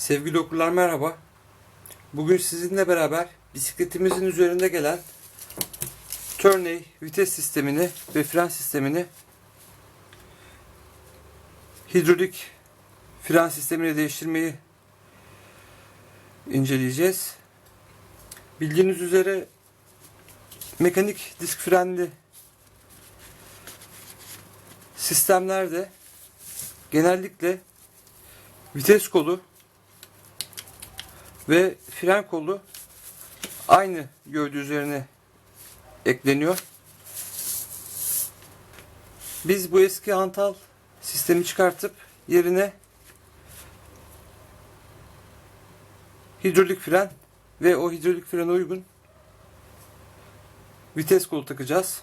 Sevgili okurlar merhaba. Bugün sizinle beraber bisikletimizin üzerinde gelen Turney vites sistemini ve fren sistemini hidrolik fren sistemini değiştirmeyi inceleyeceğiz. Bildiğiniz üzere mekanik disk frenli sistemlerde genellikle vites kolu ve fren kolu aynı gövde üzerine ekleniyor. Biz bu eski hantal sistemi çıkartıp yerine hidrolik fren ve o hidrolik frene uygun vites kolu takacağız.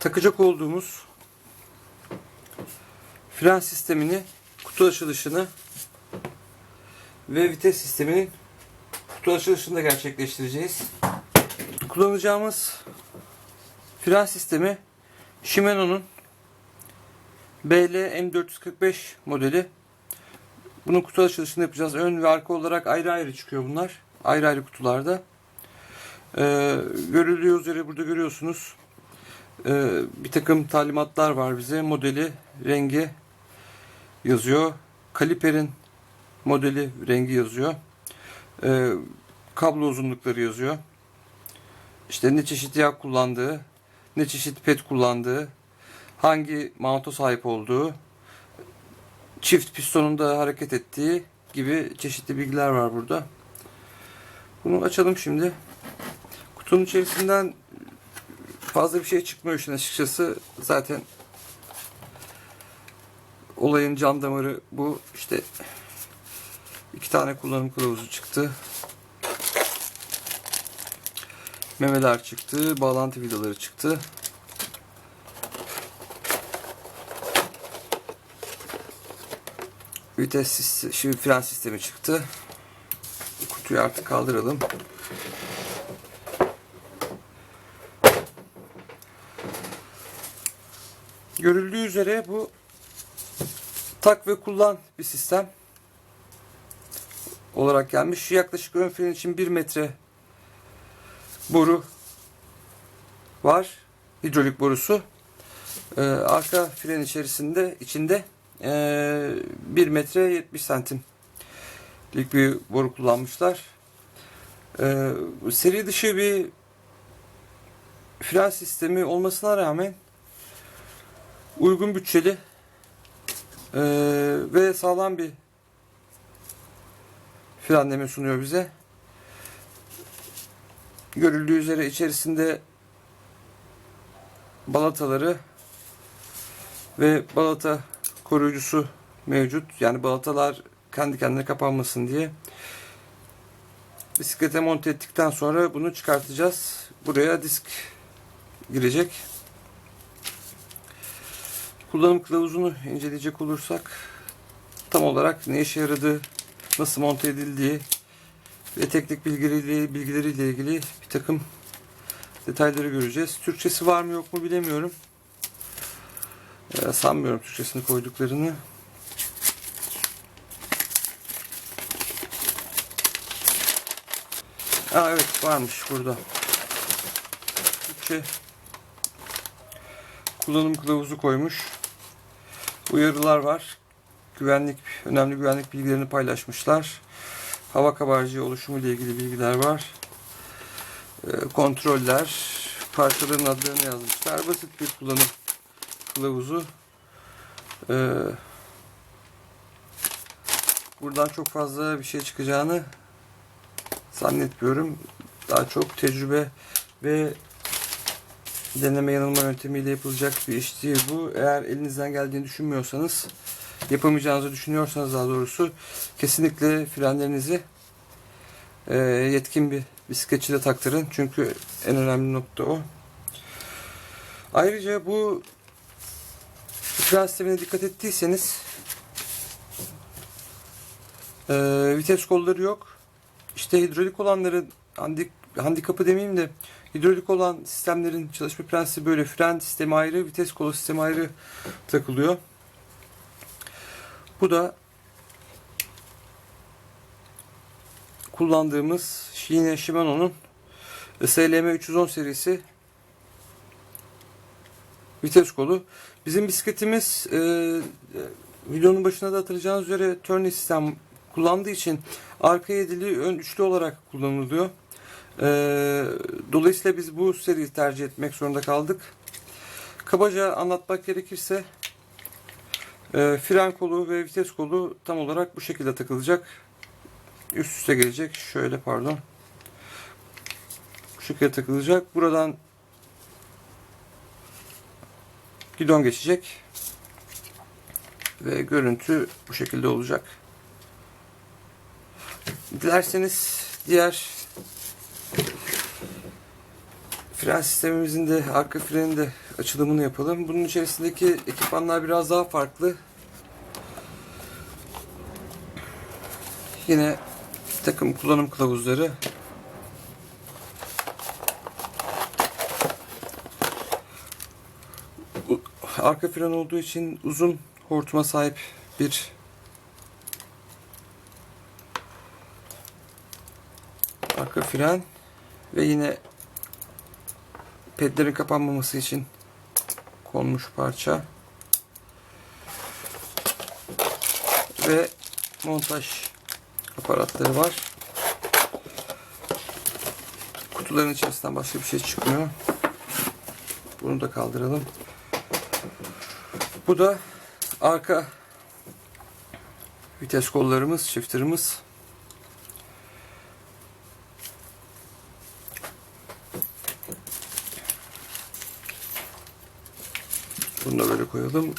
takacak olduğumuz fren sistemini, kutu açılışını ve vites sisteminin kutu açılışını da gerçekleştireceğiz. Kullanacağımız fren sistemi Shimano'nun BL M445 modeli. Bunun kutu açılışını yapacağız. Ön ve arka olarak ayrı ayrı çıkıyor bunlar. Ayrı ayrı kutularda. Ee, görüldüğü üzere burada görüyorsunuz. Ee, bir takım talimatlar var bize. Modeli, rengi yazıyor. Kaliperin modeli, rengi yazıyor. Ee, kablo uzunlukları yazıyor. İşte ne çeşit yağ kullandığı, ne çeşit pet kullandığı, hangi mount'a sahip olduğu, çift pistonunda hareket ettiği gibi çeşitli bilgiler var burada. Bunu açalım şimdi. Kutunun içerisinden fazla bir şey çıkmıyor işin açıkçası. Zaten olayın can damarı bu. İşte iki tane kullanım kılavuzu çıktı. Memeler çıktı. Bağlantı vidaları çıktı. Vites sistemi, şimdi fren sistemi çıktı. Kutuyu artık kaldıralım. Görüldüğü üzere bu tak ve kullan bir sistem olarak gelmiş. Yaklaşık ön fren için 1 metre boru var. Hidrolik borusu. Ee, arka fren içerisinde içinde ee, 1 metre 70 santimlik bir boru kullanmışlar. Ee, seri dışı bir fren sistemi olmasına rağmen uygun bütçeli ee, ve sağlam bir frenleme sunuyor bize. Görüldüğü üzere içerisinde balataları ve balata koruyucusu mevcut. Yani balatalar kendi kendine kapanmasın diye. Bisiklete monte ettikten sonra bunu çıkartacağız. Buraya disk girecek. Kullanım kılavuzunu inceleyecek olursak tam olarak ne işe yaradığı, nasıl monte edildiği ve teknik bilgileriyle, bilgileriyle ilgili bir takım detayları göreceğiz. Türkçesi var mı yok mu bilemiyorum. Ee, sanmıyorum Türkçesini koyduklarını. Aa, evet varmış burada. Türkçe kullanım kılavuzu koymuş. Uyarılar var. Güvenlik, önemli güvenlik bilgilerini paylaşmışlar. Hava kabarcığı oluşumu ile ilgili bilgiler var. Ee, kontroller, parçaların adlarını yazmışlar. Basit bir kullanım kılavuzu. Ee, buradan çok fazla bir şey çıkacağını zannetmiyorum. Daha çok tecrübe ve deneme yanılma yöntemiyle yapılacak bir iş değil bu. Eğer elinizden geldiğini düşünmüyorsanız, yapamayacağınızı düşünüyorsanız daha doğrusu kesinlikle frenlerinizi e, yetkin bir bisikletçide taktırın. Çünkü en önemli nokta o. Ayrıca bu fren sistemine dikkat ettiyseniz e, vites kolları yok. İşte hidrolik olanların dandik handikapı demeyeyim de hidrolik olan sistemlerin çalışma prensibi böyle fren sistemi ayrı, vites kolu sistemi ayrı takılıyor. Bu da kullandığımız yine Shimano'nun SLM 310 serisi vites kolu. Bizim bisikletimiz e, videonun başında da hatırlayacağınız üzere turn sistem kullandığı için arka yedili ön üçlü olarak kullanılıyor. E, dolayısıyla biz bu seriyi tercih etmek zorunda kaldık. Kabaca anlatmak gerekirse e, fren kolu ve vites kolu tam olarak bu şekilde takılacak. Üst üste gelecek. Şöyle pardon. Bu şekilde takılacak. Buradan gidon geçecek. Ve görüntü bu şekilde olacak. Dilerseniz diğer fren sistemimizin de arka frenin de açılımını yapalım. Bunun içerisindeki ekipmanlar biraz daha farklı. Yine takım kullanım kılavuzları. Arka fren olduğu için uzun hortuma sahip bir arka fren ve yine pedlerin kapanmaması için konmuş parça ve montaj aparatları var. Kutuların içerisinden başka bir şey çıkmıyor. Bunu da kaldıralım. Bu da arka vites kollarımız, shifter'ımız. Bunu da böyle koyalım.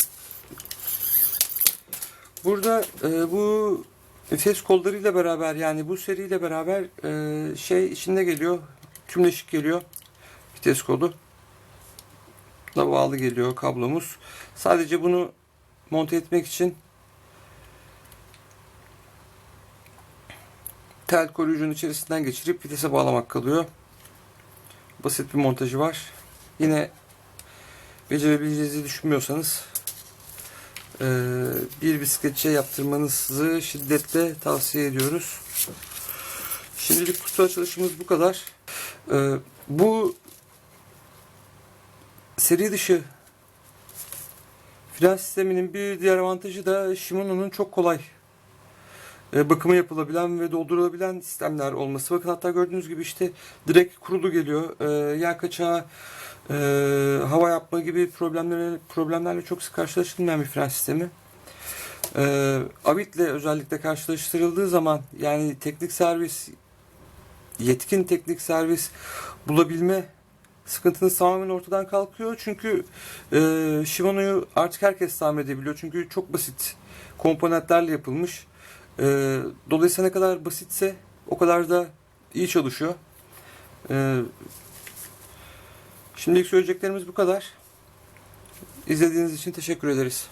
Burada e, bu vites kollarıyla beraber yani bu seriyle beraber e, şey içinde geliyor. Tümleşik geliyor. Vites kolu. Da bağlı geliyor kablomuz. Sadece bunu monte etmek için tel koruyucunun içerisinden geçirip vitese bağlamak kalıyor. Basit bir montajı var. Yine becerebileceğinizi düşünmüyorsanız eee, bir bisikletçiye yaptırmanızı şiddetle tavsiye ediyoruz. Şimdilik kutu açılışımız bu kadar. Eee, bu seri dışı fren sisteminin bir diğer avantajı da Shimano'nun çok kolay e, bakımı yapılabilen ve doldurulabilen sistemler olması. Bakın hatta gördüğünüz gibi işte direkt kurulu geliyor. E, yer kaçağı, e, hava yapma gibi problemlerle, problemlerle çok sık karşılaşılmayan bir fren sistemi. E, Avit'le özellikle karşılaştırıldığı zaman yani teknik servis, yetkin teknik servis bulabilme sıkıntınız tamamen ortadan kalkıyor. Çünkü e, Shimano'yu artık herkes tamir edebiliyor. Çünkü çok basit komponentlerle yapılmış. E, dolayısıyla ne kadar basitse o kadar da iyi çalışıyor. E, Şimdilik söyleyeceklerimiz bu kadar. İzlediğiniz için teşekkür ederiz.